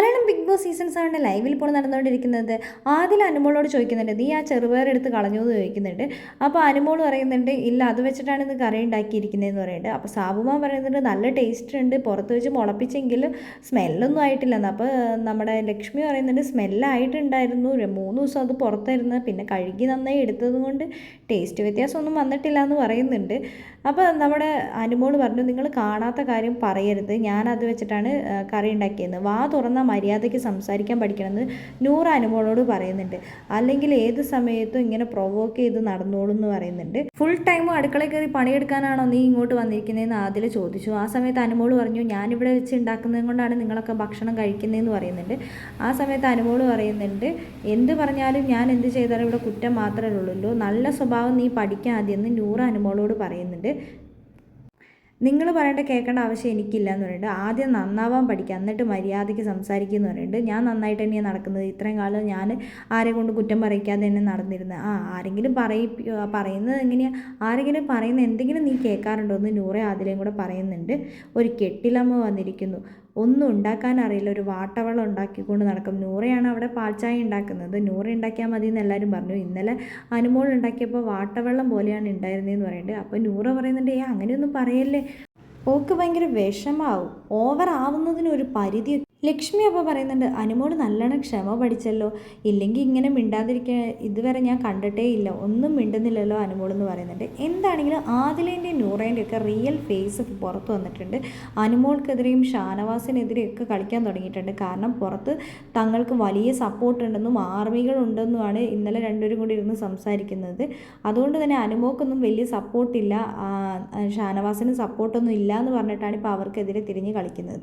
Malayalam big boss season സെവന്റെ ലൈവിൽ ഇപ്പോൾ നടന്നുകൊണ്ടിരിക്കുന്നത്. ആദ്യം അനുമോളോട് ചോദിക്കുന്നുണ്ട് നീ ആ ചെറുപയറെടുത്ത് കളഞ്ഞു എന്ന് ചോദിക്കുന്നുണ്ട്. അപ്പോൾ അനുമോൾ പറയുന്നുണ്ട് ഇല്ല അത് വെച്ചിട്ടാണ് ഇത് കറി ഉണ്ടാക്കിയിരിക്കുന്നതെന്ന് പറയുന്നുണ്ട്. അപ്പോൾ സാബുമാൻ പറയുന്നുണ്ട് നല്ല ടേസ്റ്റ് ഉണ്ട് പുറത്ത് വെച്ച് മുളപ്പിച്ചെങ്കിലും സ്മെല്ലൊന്നും ആയിട്ടില്ലെന്ന് അപ്പോൾ നമ്മുടെ ലക്ഷ്മി പറയുന്നുണ്ട് സ്മെല്ലായിട്ടുണ്ടായിരുന്നു മൂന്ന് ദിവസം അത് പുറത്തായിരുന്നു. പിന്നെ കഴുകി നന്നായി എടുത്തത് കൊണ്ട് ടേസ്റ്റ് വ്യത്യാസമൊന്നും വന്നിട്ടില്ല എന്ന് പറയുന്നുണ്ട്. അപ്പോൾ നമ്മുടെ അനുമോൾ പറഞ്ഞു നിങ്ങൾ കാണാത്ത കാര്യം പറയരുത്. ഞാനത് വെച്ചിട്ടാണ് കറി ഉണ്ടാക്കിയത് വാ തുറന്ന മര്യാദയ്ക്ക് സംസാരിക്കാൻ പഠിക്കണമെന്ന് നൂറ് അനുമോളോട് പറയുന്നുണ്ട്. അല്ലെങ്കിൽ ഏത് സമയത്തും ഇങ്ങനെ പ്രൊവോക്ക് ചെയ്ത് നടന്നോളൂ എന്ന് പറയുന്നുണ്ട്. ഫുൾ ടൈമും അടുക്കളയിൽ കയറി പണിയെടുക്കാനാണോ നീ ഇങ്ങോട്ട് വന്നിരിക്കുന്നതെന്ന് ആദ്യം ചോദിച്ചു. ആ സമയത്ത് അനുമോൾ പറഞ്ഞു ഞാനിവിടെ വെച്ച് ഉണ്ടാക്കുന്നത് കൊണ്ടാണ് നിങ്ങളൊക്കെ ഭക്ഷണം കഴിക്കുന്നതെന്ന് പറയുന്നുണ്ട്. ആ സമയത്ത് അനുമോൾ പറയുന്നുണ്ട് എന്ത് പറഞ്ഞാലും ഞാൻ എന്ത് ചെയ്താലും ഇവിടെ കുറ്റം മാത്രമേ ഉള്ളൂ. നല്ല സ്വഭാവം നീ എന്ന് നൂറ് അനുമോളോട് പറയുന്നുണ്ട്. നിങ്ങൾ പറയേണ്ട കേൾക്കേണ്ട ആവശ്യം എനിക്കില്ല എന്ന് പറയുന്നുണ്ട് ആദ്യം നന്നാവാൻ പഠിക്കുക. എന്നിട്ട് മര്യാദയ്ക്ക് സംസാരിക്കുക എന്ന് പറയുന്നുണ്ട് ഞാൻ നന്നായിട്ട് തന്നെയാണ് നടക്കുന്നത്. ഇത്രയും കാലം ഞാൻ ആരെ കൊണ്ട് കുറ്റം പറയിക്കാതെ തന്നെ നടന്നിരുന്നത് ആ ആരെങ്കിലും പറയി പറയുന്നത് എങ്ങനെയാണ് ആരെങ്കിലും പറയുന്ന എന്തെങ്കിലും നീ കേൾക്കാറുണ്ടോ എന്ന് നൂറെ ആദിലയും കൂടെ പറയുന്നുണ്ട്. ഒരു കെട്ടിലമ്മ വന്നിരിക്കുന്നു. ഒന്നും ഉണ്ടാക്കാൻ അറിയില്ല. ഒരു വാട്ടവെള്ളം ഉണ്ടാക്കിക്കൊണ്ട് നടക്കും. നൂറയാണ് അവിടെ പാൽച്ചായ ഉണ്ടാക്കുന്നത്. നൂറ ഉണ്ടാക്കിയാൽ മതി എന്ന് എല്ലാവരും പറഞ്ഞു. ഇന്നലെ അനുമോൾ ഉണ്ടാക്കിയപ്പോൾ വാട്ടവെള്ളം പോലെയാണ് ഉണ്ടായിരുന്നതെന്ന് പറയുന്നത് അപ്പോൾ നൂറ പറയുന്നുണ്ട് ഏ അങ്ങനെയൊന്നും പറയല്ലേ? ഓക്ക് ഭയങ്കര വിഷമാവും. ഓവർ ആവുന്നതിന് ഒരു പരിധി ലക്ഷ്മി അപ്പോൾ പറയുന്നുണ്ട് അനുമോട് നല്ലോണം ക്ഷമ പഠിച്ചല്ലോ. ഇല്ലെങ്കിൽ ഇങ്ങനെ മിണ്ടാതിരിക്കാൻ ഇതുവരെ ഞാൻ കണ്ടിട്ടേ ഇല്ല. ഒന്നും മിണ്ടുന്നില്ലല്ലോ അനുമോൾ എന്ന് പറയുന്നുണ്ട്. എന്താണെങ്കിലും ആദിലേന്റെയും നൂറേന്റെ ഒക്കെ റിയൽ ഫേസ് പുറത്ത് വന്നിട്ടുണ്ട്. അനുമോൾക്കെതിരെയും ഷാനവാസിനെതിരെയും ഒക്കെ കളിക്കാൻ തുടങ്ങിയിട്ടുണ്ട്. കാരണം പുറത്ത് തങ്ങൾക്ക് വലിയ സപ്പോർട്ട് ഉണ്ടെന്നും ആർമികളുണ്ടെന്നുമാണ് ഇന്നലെ രണ്ടുപേരും കൂടി ഇരുന്ന് സംസാരിക്കുന്നത്. അതുകൊണ്ട് തന്നെ അനുമോക്കൊന്നും വലിയ സപ്പോർട്ടില്ല ഷാനവാസിന് സപ്പോർട്ടൊന്നും ഇല്ല എന്ന് പറഞ്ഞിട്ടാണ് ഇപ്പോൾ അവർക്കെതിരെ തിരിഞ്ഞ് കളിക്കുന്നത്.